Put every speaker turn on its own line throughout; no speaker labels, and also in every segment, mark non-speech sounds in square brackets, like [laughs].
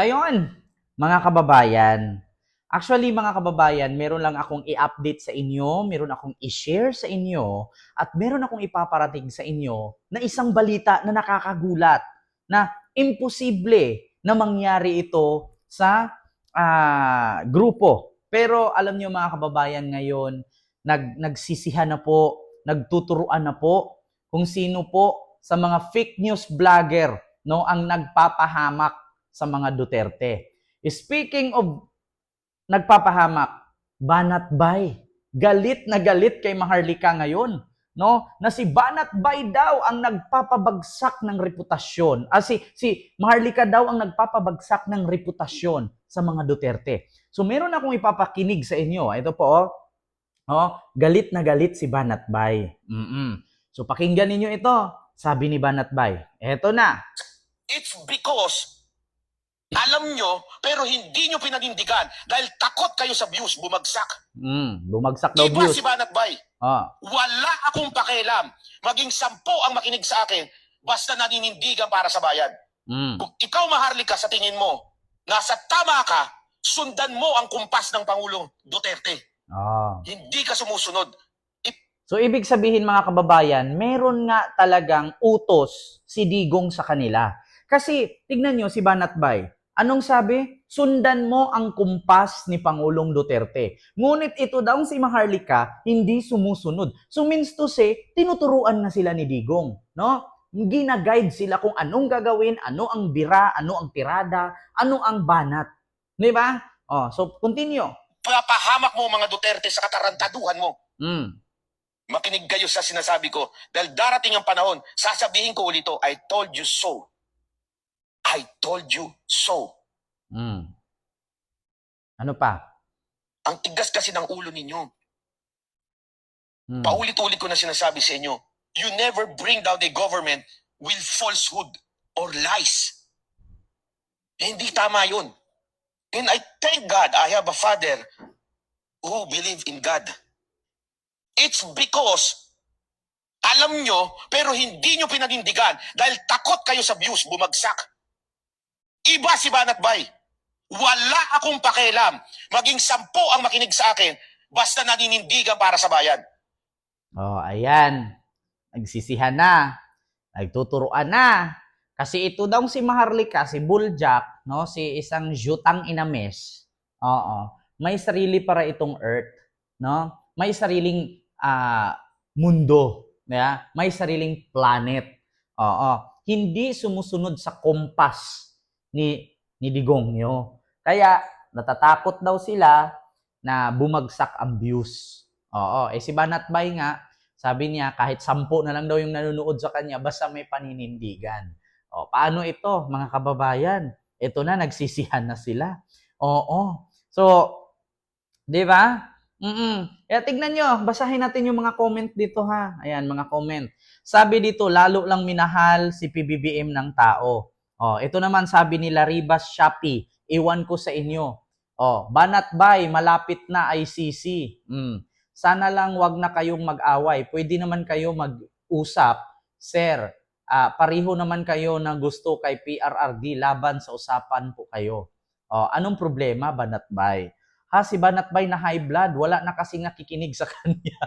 Ayun, mga kababayan. Actually, mga kababayan, meron lang akong i-update sa inyo, meron akong i-share sa inyo, at meron akong ipaparating sa inyo na isang balita na nakakagulat, na imposible na mangyari ito sa ah, grupo. Pero alam niyo mga kababayan ngayon, nag, nagsisihan na po, nagtuturuan na po kung sino po sa mga fake news vlogger no ang nagpapahamak sa mga Duterte. Speaking of nagpapahamak, Banat Bay. Galit na galit kay Maharlika ngayon, no? Na si Banat Bay daw ang nagpapabagsak ng reputasyon. Ah, si, si Maharlika daw ang nagpapabagsak ng reputasyon sa mga Duterte. So meron akong ipapakinig sa inyo. Ito po, oh. Oh, galit na galit si Banat Bay. Mm-mm. So pakinggan ninyo ito. Sabi ni Banat Bay. Eto na.
It's because alam nyo, pero hindi nyo pinanindigan dahil takot kayo sa views bumagsak.
Mm, bumagsak daw
Iba
views.
si Banat Bay.
Ah,
Wala akong pakialam. Maging sampo ang makinig sa akin basta naninindigan para sa bayan.
mm.
Kung ikaw maharlika sa tingin mo, nasa tama ka, sundan mo ang kumpas ng Pangulo Duterte.
Ah.
Hindi ka sumusunod.
So ibig sabihin mga kababayan, meron nga talagang utos si Digong sa kanila. Kasi tignan nyo si Banat Bay. Anong sabi? Sundan mo ang kumpas ni Pangulong Duterte. Ngunit ito daw si Maharlika hindi sumusunod. So means to say, tinuturuan na sila ni Digong, no? Gina-guide sila kung anong gagawin, ano ang bira, ano ang tirada, ano ang banat. Di ba? Oh, so continue.
Papahamak mo mga Duterte sa katarantaduhan mo.
Mm.
Makinig kayo sa sinasabi ko dahil darating ang panahon, sasabihin ko ulito, I told you so. I told you so.
Mm. Ano pa?
Ang tigas kasi ng ulo ninyo.
Mm.
Paulit-ulit ko na sinasabi sa inyo, you never bring down the government with falsehood or lies. Eh, hindi tama yun. And I thank God I have a father who believe in God. It's because alam nyo, pero hindi nyo pinanindigan dahil takot kayo sa views bumagsak. Iba si Banat Bay. Wala akong pakialam. Maging sampo ang makinig sa akin basta naninindigan para sa bayan.
Oh, ayan. Nagsisihan na. Nagtuturuan na. Kasi ito daw si Maharlika, si Buljak, no, si isang jutang inames. Oo. May sarili para itong earth, no? May sariling ah, mundo, yeah? May sariling planet. Oo. Hindi sumusunod sa kompas ni ni Digong nyo. Kaya natatakot daw sila na bumagsak ang views. Oo, eh si Banat Bay nga, sabi niya kahit sampu na lang daw yung nanonood sa kanya basta may paninindigan. O, paano ito, mga kababayan? Ito na, nagsisihan na sila. Oo. So, di ba? Mm Kaya tignan nyo, basahin natin yung mga comment dito ha. Ayan, mga comment. Sabi dito, lalo lang minahal si PBBM ng tao. Oh, ito naman sabi ni Laribas Shopee, iwan ko sa inyo. Oh, Banat Bay, malapit na ICC. Mm. Sana lang wag na kayong mag-away. Pwede naman kayo mag-usap. Sir, ah, pareho naman kayo na gusto kay PRRD laban sa usapan po kayo. Oh, anong problema, Banat Bay? Ha, si Banat Bay na high blood, wala na kasi nakikinig sa [laughs] kanya.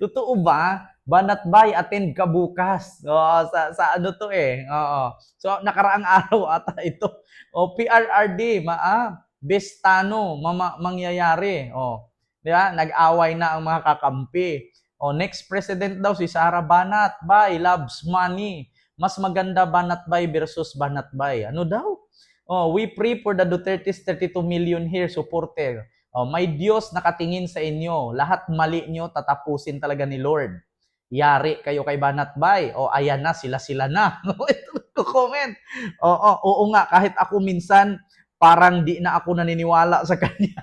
Totoo ba? Banat Bay, attend ka bukas. Oo, sa, sa ano to eh. Oo. So, nakaraang [laughs] araw ata ito. O, PRRD, ma, ah, bestano, mama, mangyayari. O, di ba? Nag-away na ang mga kakampi. O, next president daw si Sara Banat Bay, loves money. Mas maganda Banat Bay versus Banat Bay. Ano daw? Oh, we pray for the Duterte's 32 million here supporter. Oh, may Diyos nakatingin sa inyo. Lahat mali nyo, tatapusin talaga ni Lord. Yari kayo kay Banat Bay. O, ayan na, sila-sila na. [laughs] Ito comment. Oo, oo nga, kahit ako minsan, parang di na ako naniniwala sa [laughs] kanya.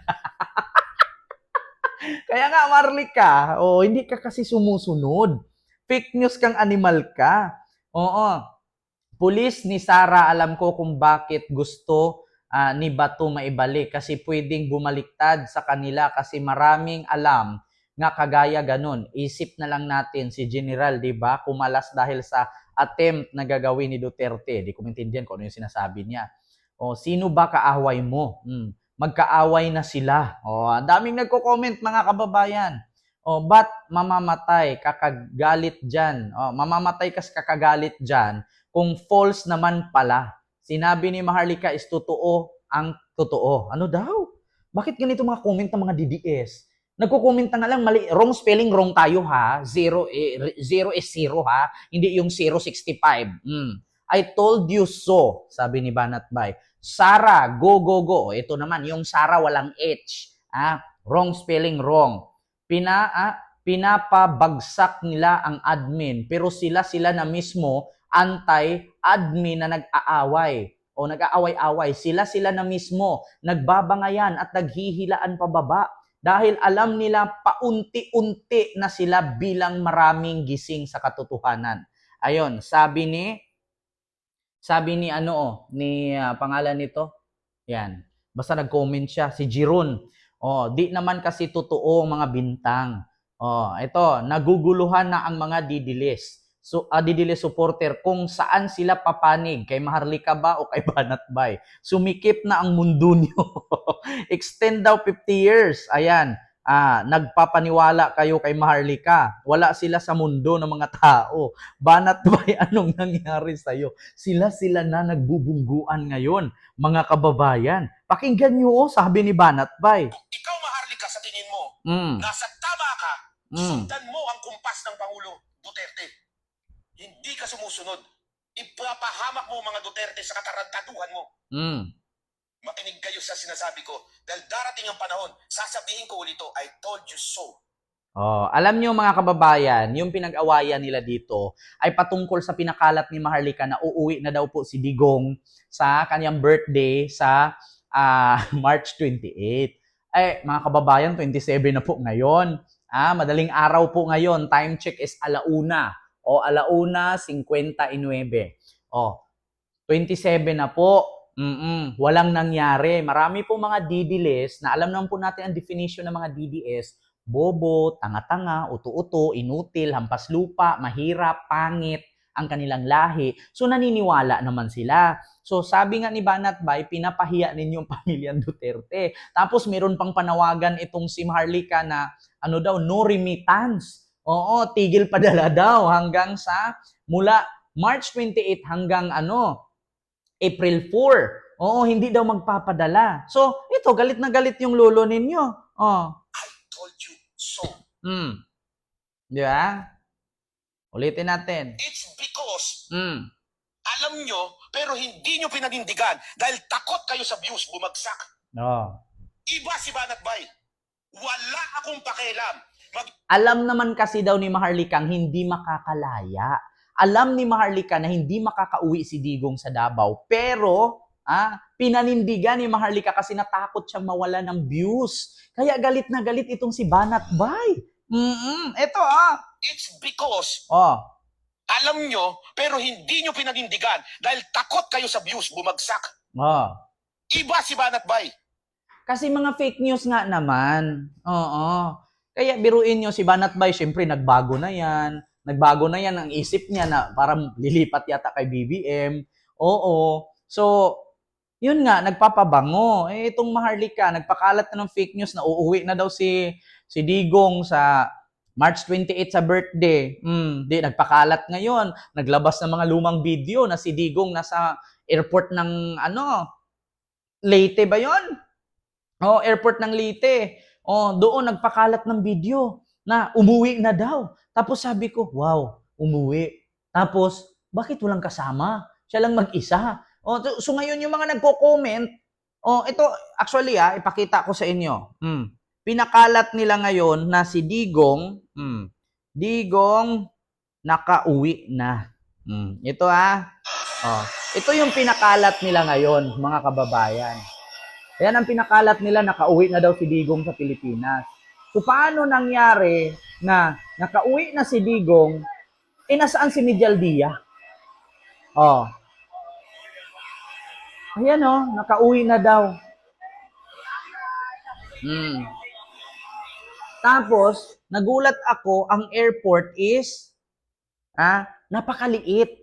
Kaya nga, Marlika, oh, hindi ka kasi sumusunod. Fake news kang animal ka. Oo. Pulis ni Sara, alam ko kung bakit gusto ah, ni Bato maibalik kasi pwedeng bumaliktad sa kanila kasi maraming alam nga kagaya ganun. Isip na lang natin si General, 'di ba? Kumalas dahil sa attempt na gagawin ni Duterte. Di ko maintindihan kung ano yung sinasabi niya. O, sino ba kaaway mo? Hmm. Magkaaway na sila. O, ang daming nagko-comment mga kababayan. O, ba't mamamatay, kakagalit dyan? O, mamamatay kas kakagalit dyan kung false naman pala. Sinabi ni Maharlika is totoo ang totoo. Ano daw? Bakit ganito mga comment ng mga DDS? Nagko-comment na lang, mali, wrong spelling, wrong tayo ha. Zero, eh, zero is zero ha. Hindi yung 065. Mm. I told you so, sabi ni Banat Bay. Sara, go, go, go. Ito naman, yung Sara walang H. Ah, wrong spelling, wrong. Pina, ah, pinapabagsak nila ang admin, pero sila sila na mismo anti-admin na nag-aaway o nag-aaway-away. Sila sila na mismo nagbabangayan at naghihilaan pababa dahil alam nila paunti-unti na sila bilang maraming gising sa katotohanan. Ayon, sabi ni sabi ni ano oh, ni ah, pangalan nito. Yan. Basta nag-comment siya si Jiron. Oh, di naman kasi totoo ang mga bintang. Oh, ito, naguguluhan na ang mga didilis. So, didilis supporter kung saan sila papanig, kay Maharlika ba o kay [laughs] Banat Bay. Sumikip na ang mundo [laughs] niyo. Extend daw 50 years. Ayan. Ah, nagpapaniwala kayo kay Maharlika. Wala sila sa mundo ng mga tao. Banat [laughs] Bay, anong nangyari sa iyo? Sila-sila na nagbubungguan ngayon, mga kababayan. Pakinggan niyo, oh, sabi ni Banat Bay.
Ikaw, Maharlika, sa tingin mo,
Mm,
nasa tama ka,
mm,
sundan mo ang kumpas ng Pangulo Duterte. Hindi ka sumusunod. Ipapahamak mo mga Duterte sa katarantaduhan mo.
mm.
Makinig kayo sa sinasabi ko. Dahil darating ang panahon, sasabihin ko ulit ito, I told you so.
Oh, alam niyo mga kababayan, yung pinag-awayan nila dito ay patungkol sa pinakalat ni Maharlika na uuwi na daw po si Digong sa kanyang birthday sa ah, [laughs] March 28. Eh, mga kababayan, 27 na po ngayon. Ah, madaling araw po ngayon. Time check is alauna. O alauna 59. O, 27 na po. Mm-mm, walang nangyari. Marami po mga DDLs na alam naman po natin ang definition ng mga DDS bobo, tanga-tanga, uto-uto, inutil, hampas lupa, mahirap, pangit ang kanilang lahi. So naniniwala naman sila. So sabi nga ni Banat Bay, pinapahiya ninyong [laughs] pamilyang Duterte. Tapos meron pang panawagan itong si Maharlika na ano daw, no remittance. Oo, tigil padala [laughs] daw hanggang sa mula March 28 hanggang ano, April 4. Oo, hindi daw magpapadala. So, ito, galit na galit yung lolo ninyo. Oh,
I told you so.
Hmm. Di ba? Ulitin natin.
It's because
Hmm.
alam nyo, pero hindi nyo pinanindigan dahil takot kayo sa views bumagsak.
Oh.
Iba si Banat Bay. Wala akong pakialam.
Alam naman kasi daw ni Maharlikang hindi makakalaya. Alam ni Maharlika na hindi makakauwi si Digong sa Davao. Pero, ah, pinanindigan ni Maharlika kasi natakot siyang mawala ng views. Kaya galit na galit itong si Banat Bay. Mm Ito ah.
It's because
Oh.
alam nyo, pero hindi nyo pinanindigan dahil takot kayo sa views bumagsak.
Oh.
Iba si Banat Bay.
Kasi mga fake news nga naman. Oo. Kaya biruin nyo si Banat Bay, syempre nagbago na yan. Nagbago na yan ang isip niya na parang lilipat yata kay BBM. Oo. So, yun nga, nagpapabango. Eh, itong Maharlika, nagpakalat na ng fake news na uuwi na daw si, si Digong sa March 28 sa birthday. Hmm, di, nagpakalat ngayon. Naglabas ng mga lumang video na si Digong nasa airport ng, ano, Leyte ba yon? Oh, airport ng Leyte. Oh, doon nagpakalat ng video na umuwi na daw. Tapos sabi ko, wow, umuwi. Tapos, bakit walang kasama? Siya lang mag-isa. Oh, so, so ngayon yung mga nagko-comment, oh, ito actually ah, ipakita ko sa inyo. Hmm. Pinakalat nila ngayon na si Digong, hmm, Digong nakauwi na. Hmm. Ito ah. Oh, ito yung pinakalat nila ngayon, mga kababayan. Yan ang pinakalat nila, nakauwi na daw si Digong sa Pilipinas. So paano nangyari na nakauwi na si Digong, eh nasaan si Mijal Dia? Oh. Ayan oh, nakauwi na daw. Hmm. Tapos, nagulat ako, ang airport is, ah, napakaliit.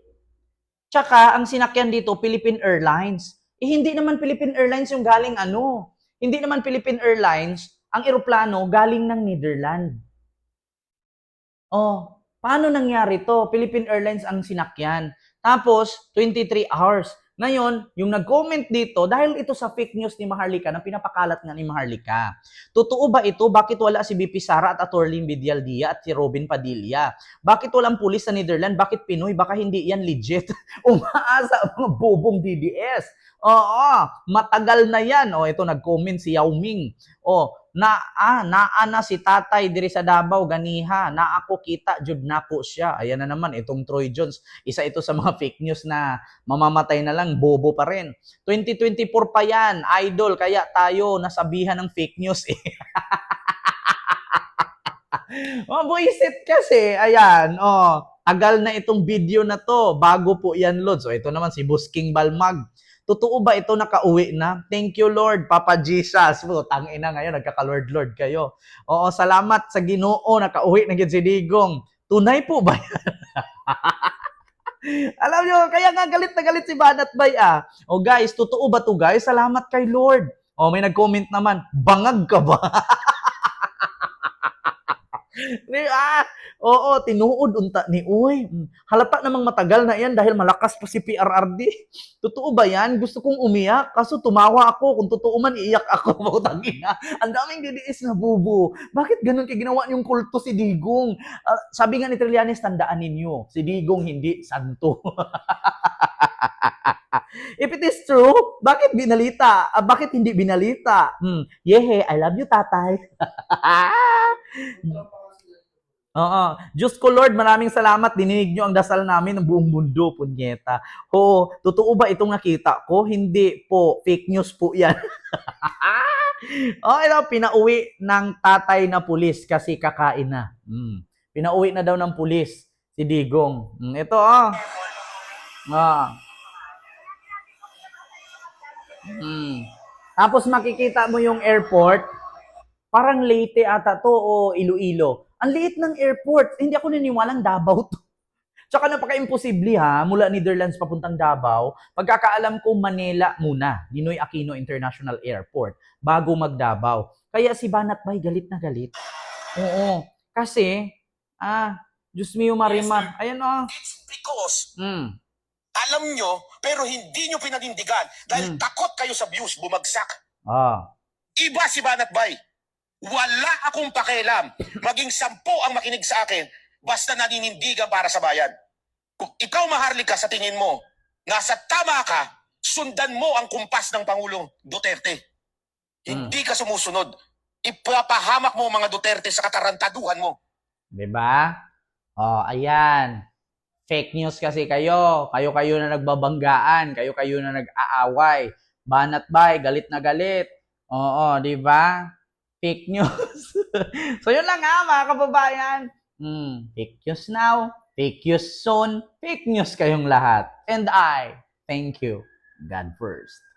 Tsaka, ang sinakyan dito, Philippine Airlines. Eh, hindi naman Philippine Airlines yung galing ano. Hindi naman Philippine Airlines, ang eroplano galing ng Netherlands. Oh, paano nangyari to? Philippine Airlines ang sinakyan. Tapos, 23 hours. Ngayon, yung nag-comment dito, dahil ito sa fake news ni Maharlika, na pinapakalat nga ni Maharlika. Totoo ba ito? Bakit wala si BP Sara at Attorney Bidialdia at si Robin Padilla? Bakit walang pulis sa Netherlands? Bakit Pinoy? Baka hindi yan legit. [laughs] Umaasa ang mga bobong DDS. Oo, matagal na yan. O, ito nag-comment si Yao Ming. O, na, ah, naana si tatay diri sa Davao, ganiha. Na ako kita, jud nako siya. Ayan na naman, itong Troy Jones. Isa ito sa mga fake news na mamamatay na lang, bobo pa rin. 2024 pa yan, idol. Kaya tayo nasabihan ng fake news eh. [laughs] oh, buisit kasi. Ayan, oh. Tagal na itong video na to. Bago po yan, Lord. So, ito naman si Busking Balmag. Totoo ba ito nakauwi na? Thank you, Lord. Papa Jesus. Po, tangina ngayon, nagkaka-Lord-Lord kayo. Oo, salamat sa ginoo. Nakauwi na gid si Digong. Tunay po ba yan? [laughs] Alam nyo, kaya nga galit na galit si Banat Bay ah. O guys, totoo ba to guys? Salamat kay Lord. O may nag-comment naman, bangag ka ba? [laughs] [laughs] Di ah, oo, tinuod unta ni Uy. Halata namang matagal na yan dahil malakas pa si PRRD. [laughs] Totoo ba yan? Gusto kong umiyak, kaso tumawa ako. Kung totoo man, iiyak [laughs] ako. Putang ina. Ang daming DDS na bubo. Bakit ganun kay ginawa niyong kulto si Digong? Ah, sabi nga ni Trillanes, tandaan ninyo, si Digong hindi santo. If it is true, bakit binalita? Ah, bakit hindi binalita? Hmm, yehe, I love you, tatay. Oo. Diyos ko Lord, maraming salamat. Dininig nyo ang dasal namin ng buong mundo, punyeta. Oo, totoo ba itong nakita ko? Hindi po. Fake news po yan. [laughs] oh, ito, pinauwi ng tatay na pulis kasi kakain na. Mm. Pinauwi na daw ng pulis si Digong. Mm, ito, oh. Ah. Mm. Tapos makikita mo yung airport, parang Leyte ata to o Iloilo. Ang liit ng airport. Hindi ako niniwalang Davao to. [laughs] Tsaka napaka-imposible ha, mula Netherlands papuntang Davao. Pagkakaalam ko, Manila muna, Ninoy Aquino International Airport, bago mag-Davao. Kaya si Banat Bay galit na galit. Oo. Kasi, ah, Diyos mio marimar. Ayan oh.
It's because
Mm.
alam nyo, pero hindi nyo pinanindigan dahil
Mm.
takot kayo sa views bumagsak.
Ah.
Iba si Banat Bay. Wala akong pakialam. Maging sampo ang makinig sa akin, basta naninindigan para sa bayan. Kung ikaw maharlika sa tingin mo, nasa tama ka, sundan mo ang kumpas ng Pangulong Duterte. Hindi ka sumusunod. Ipapahamak mo mga Duterte sa katarantaduhan mo.
ba? Oh, ayan. Fake news kasi kayo. Kayo-kayo na nagbabanggaan. Kayo-kayo na nag-aaway. Banat bay, galit na galit. Oo, 'di ba? Fake news. [laughs] so yun lang ha, mga kababayan. Hmm, fake news now, fake news soon, fake news kayong lahat. And I thank you. God first.